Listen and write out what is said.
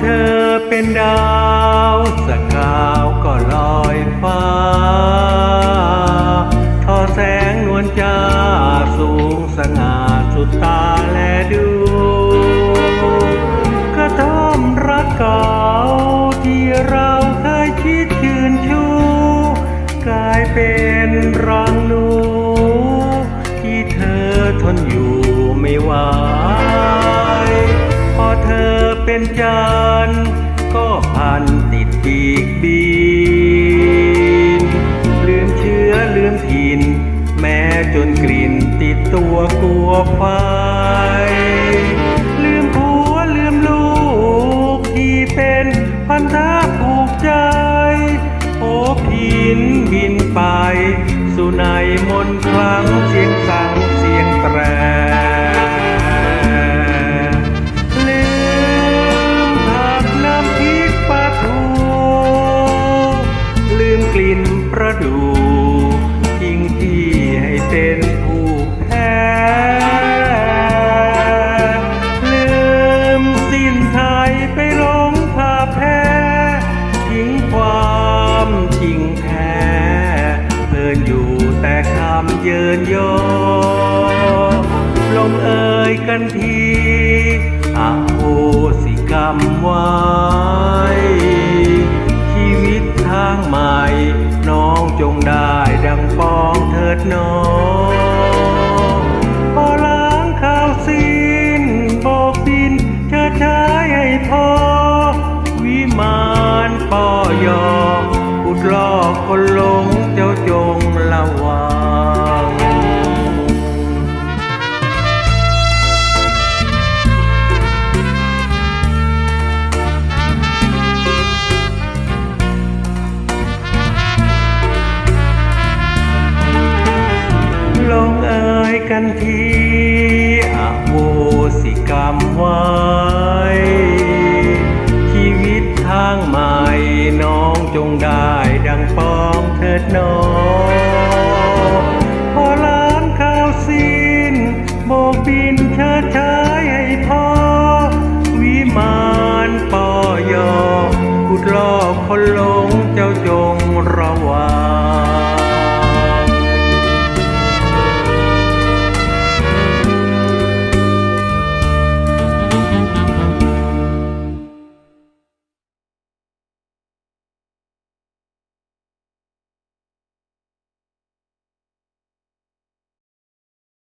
เธอเป็นดาวสกาวก็ลอยฟ้า ทอแสงนวลจ้าสูงสง่าสุดตาแลดูกระท่อมรักเก่าที่เราเคยคิดยืนชูกลายเป็นรังนู ที่เธอทนอยู่ไม่ไหวพอเธอเป็นจัน นกลิ่นติดตัวกลัวไฟ ลืมผัวลืมลูกที่เป็นพันธะผูกใจ โอ้พินบินไป สู่ในมนคลังเสียงสา เป็นผู้แพ้ลืมสิ้นไทยไปหลงผาแพ้ทิ้งความจริงแท้เพลินอยู่แต่คำเยินยอลงเอ่ยกันทีอโหสิกรรมว้ชี พอล้างข้าวสิ้นบอกบินเชิดชายให้พอ วิมานปอยออุดลอกคนหลงเจ้าจงละวัง นทีอโหสิกรรมไว้ ชีวิตทางใหม่น้องจงได้ดังปองเถิดน้องพอล้างข้าวสิ้นโบกบินเชิดชายให้พ่อ วิมานปอยอุดลอกคนหลง